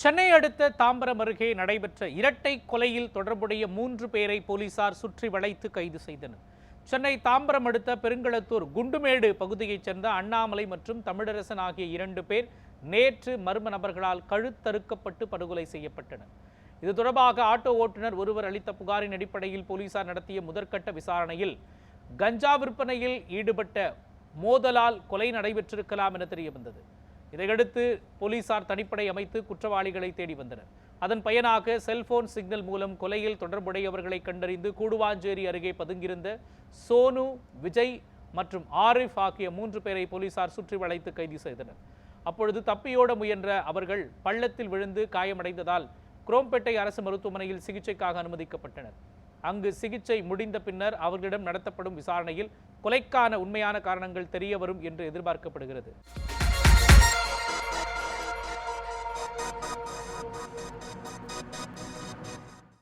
சென்னை அடுத்த தாம்பரம் அருகே நடைபெற்ற இரட்டை கொலையில் தொடர்புடைய மூன்று பேரை போலீசார் சுற்றி வளைத்து கைது செய்தனர். சென்னை தாம்பரம் அடுத்த பெருங்களத்தூர் குண்டுமேடு பகுதியைச் சேர்ந்த அண்ணாமலை மற்றும் தமிழரசன் ஆகிய இரண்டு பேர் நேற்று மர்ம நபர்களால் கழுத்தறுக்கப்பட்டு படுகொலை செய்யப்பட்டனர். இது தொடர்பாக ஆட்டோ ஓட்டுநர் ஒருவர் அளித்த புகாரின் அடிப்படையில் போலீசார் நடத்திய முதற்கட்ட விசாரணையில் கஞ்சா விற்பனையில் ஈடுபட்ட மோதலால் கொலை நடைபெற்றிருக்கலாம் என தெரிய வந்தது இதையடுத்து போலீசார் தனிப்படை அமைத்து குற்றவாளிகளை தேடி வந்தனர். அதன் பயனாக செல்போன் சிக்னல் மூலம் கொலையில் தொடர்புடையவர்களை கண்டறிந்து கூடுவாஞ்சேரி அருகே பதுங்கியிருந்த சோனு விஜய் மற்றும் ஆரிஃப் ஆகிய மூன்று பேரை போலீசார் சுற்றி வளைத்து கைது செய்தனர். அப்பொழுது தப்பியோட முயன்ற அவர்கள் பள்ளத்தில் விழுந்து காயமடைந்ததால் குரோம்பேட்டை அரசு மருத்துவமனையில் சிகிச்சைக்காக அனுமதிக்கப்பட்டனர். அங்கு சிகிச்சை முடிந்த பின்னர் அவர்களிடம் நடத்தப்படும் விசாரணையில் கொலைக்கான உண்மையான காரணங்கள் தெரிய வரும் என்று எதிர்பார்க்கப்படுகிறது. you